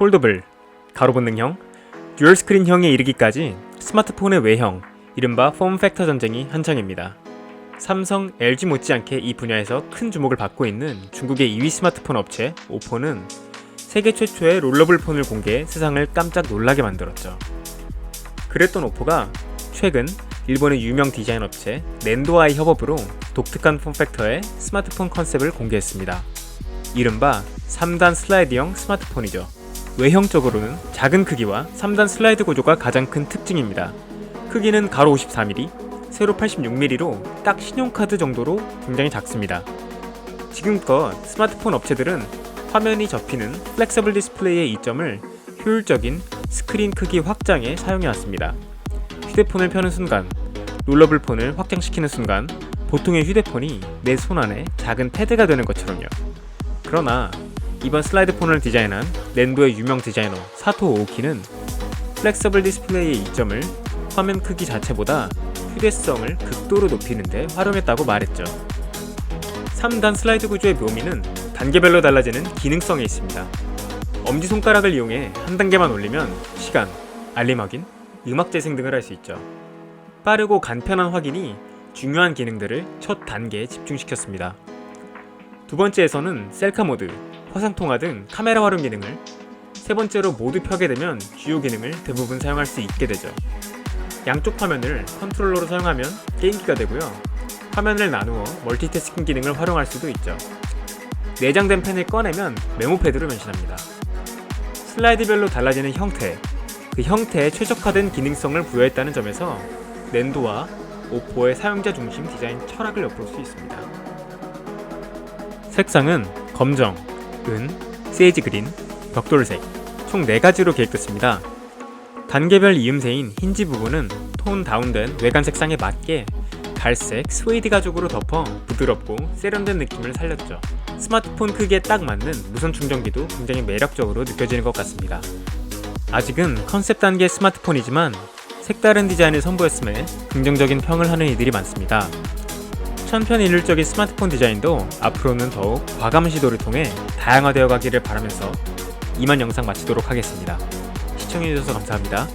폴더블, 가로 본 능형, 듀얼 스크린형에 이르기까지 스마트폰의 외형, 이른바 폼 팩터 전쟁이 한창입니다. 삼성, LG 못지않게 이 분야에서 큰 주목을 받고 있는 중국의 2위 스마트폰 업체 오포는 세계 최초의 롤러블 폰을 공개해 세상을 깜짝 놀라게 만들었죠. 그랬던 오포가 최근 일본의 유명 디자인 업체 낸도아이 협업으로 독특한 폼팩터의 스마트폰 컨셉을 공개했습니다. 이른바 3단 슬라이드형 스마트폰이죠. 외형적으로는 작은 크기와 3단 슬라이드 구조가 가장 큰 특징입니다. 크기는 가로 54mm, 세로 86mm로 딱 신용카드 정도로 굉장히 작습니다. 지금껏 스마트폰 업체들은 화면이 접히는 플렉서블 디스플레이의 이점을 효율적인 스크린 크기 확장에 사용해 왔습니다. 휴대폰을 펴는 순간, 롤러블 폰을 확장시키는 순간 보통의 휴대폰이 내 손 안에 작은 패드가 되는 것처럼요. 그러나 이번 슬라이드 폰을 디자인한 랜도의 유명 디자이너 사토 오키는 플렉서블 디스플레이의 이점을 화면 크기 자체보다 휴대성을 극도로 높이는데 활용했다고 말했죠. 3단 슬라이드 구조의 묘미는 단계별로 달라지는 기능성에 있습니다. 엄지손가락을 이용해 한 단계만 올리면 시간, 알림 확인, 음악 재생 등을 할 수 있죠. 빠르고 간편한 확인이 중요한 기능들을 첫 단계에 집중시켰습니다. 두 번째에서는 셀카 모드, 화상 통화 등 카메라 활용 기능을 세 번째로 모두 펴게 되면 주요 기능을 대부분 사용할 수 있게 되죠. 양쪽 화면을 컨트롤러로 사용하면 게임기가 되고요. 화면을 나누어 멀티태스킹 기능을 활용할 수도 있죠. 내장된 펜을 꺼내면 메모패드로 변신합니다. 슬라이드별로 달라지는 형태, 그 형태에 최적화된 기능성을 부여했다는 점에서 낸도와 오포의 사용자 중심 디자인 철학을 엿볼 수 있습니다. 색상은 검정, 은, 세이지 그린, 벽돌색 총 4가지로 계획됐습니다. 단계별 이음새인 힌지 부분은 톤 다운된 외관 색상에 맞게 갈색 스웨이드 가죽으로 덮어 부드럽고 세련된 느낌을 살렸죠. 스마트폰 크기에 딱 맞는 무선 충전기도 굉장히 매력적으로 느껴지는 것 같습니다. 아직은 컨셉 단계 스마트폰이지만 색다른 디자인을 선보였음에 긍정적인 평을 하는 이들이 많습니다. 천편일률적인 스마트폰 디자인도 앞으로는 더욱 과감 시도를 통해 다양화되어 가기를 바라면서 이만 영상 마치도록 하겠습니다. 시청해주셔서 감사합니다.